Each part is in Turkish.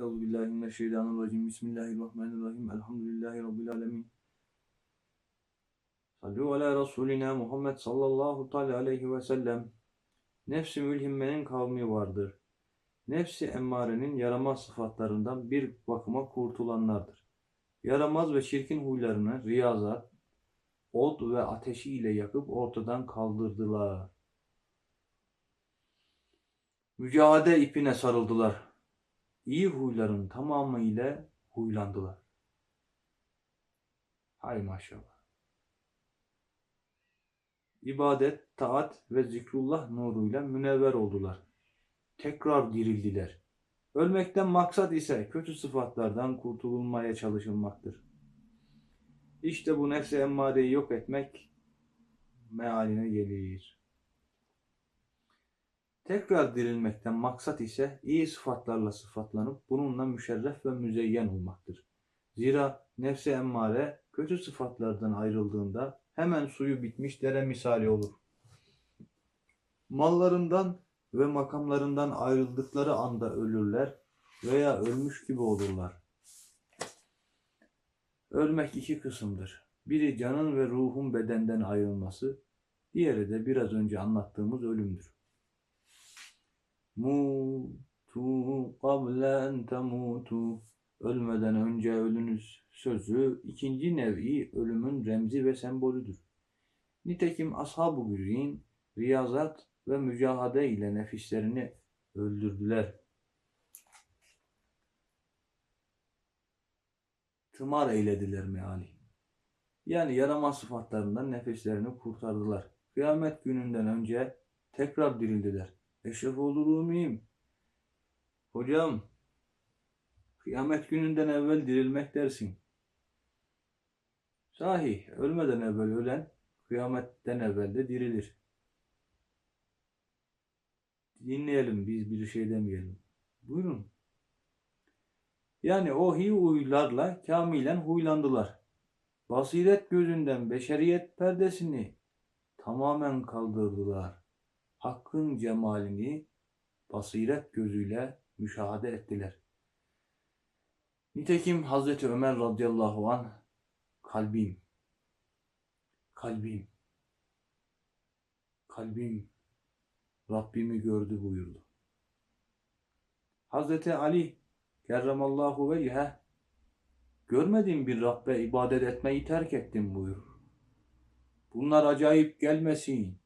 Euzu billahi mineşşeytanirracim. Bismillahirrahmanirrahim. Elhamdülillahi rabbil alamin. Sallu ala Resulina Muhammed sallallahu teala aleyhi ve sellem. Nefsi mülhimmenin kavmi vardır. Nefsi emmarenin yaramaz sıfatlarından bir bakıma kurtulanlardır. Yaramaz ve çirkin huylarını riyazat, od ve ateşi ile yakıp ortadan kaldırdılar. Mücadele ipine sarıldılar. İyi huyların tamamı ile huylandılar. Hay maşallah. İbadet, taat ve zikrullah nuruyla münevver oldular. Tekrar dirildiler. Ölmekten maksat ise kötü sıfatlardan kurtululmaya çalışılmaktır. İşte bu nefsi emmareyi yok etmek mealine gelir. Tekrar dirilmekten maksat ise iyi sıfatlarla sıfatlanıp bununla müşerref ve müzeyyen olmaktır. Zira nefsi emmare kötü sıfatlardan ayrıldığında hemen suyu bitmiş dere misali olur. Mallarından ve makamlarından ayrıldıkları anda ölürler veya ölmüş gibi olurlar. Ölmek iki kısımdır. Biri canın ve ruhun bedenden ayrılması, diğeri de biraz önce anlattığımız ölümdür. Mutu kable en temutu. Ölmeden önce ölünüz sözü ikinci nevi ölümün remzi ve sembolüdür. Nitekim ashab-ı gürrin riyazat ve mücahade ile nefislerini öldürdüler. Tımar eylediler meali. Yani yaramaz sıfatlarından nefislerini kurtardılar. Kıyamet gününden önce tekrar dirildiler. Eşref olur muyum? Hocam, kıyamet gününden evvel dirilmek dersin. Sahi, ölmeden evvel ölen, kıyametten evvel de dirilir. Dinleyelim, biz bir şey demeyelim. Buyurun. Yani o hi huylarla kamilen huylandılar. Basiret gözünden beşeriyet perdesini tamamen kaldırdılar. Hakkın cemalini basiret gözüyle müşahede ettiler. Nitekim Hazreti Ömer radıyallahu an kalbim, kalbim, kalbim Rabbimi gördü buyurdu. Hazreti Ali kerramallahu veyhe görmediğim bir Rabbe ibadet etmeyi terk ettim buyur. Bunlar acayip gelmesin.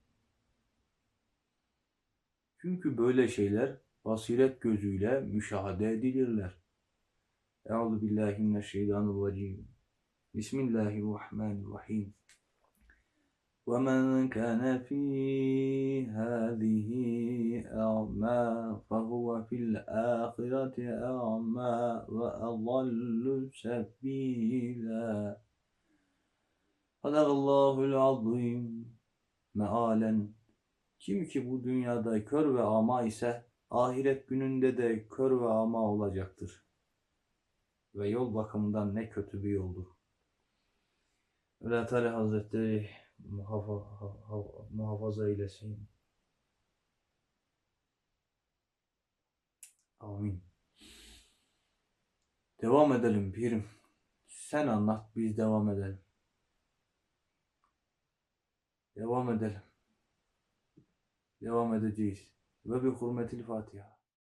Çünkü böyle şeyler basiret gözüyle müşahede edilirler. Euzu billahi mineşşeytanirracim. Bismillahirrahmanirrahim. ومن كان في هذه أعمى فهو في الآخرة أعمى وأضل سبيلا صدق الله العظيم mealen kim ki bu dünyada kör ve ama ise ahiret gününde de kör ve ama olacaktır. Ve yol bakımından ne kötü bir yoldur. Allah Teala Hazretleri muhafa, ha- ha- muhafaza eylesin. Amin. Devam edelim pirim. Sen anlat biz devam edelim. Devam edelim. Devam edeceğiz. Ve bi hurmetil Fatiha.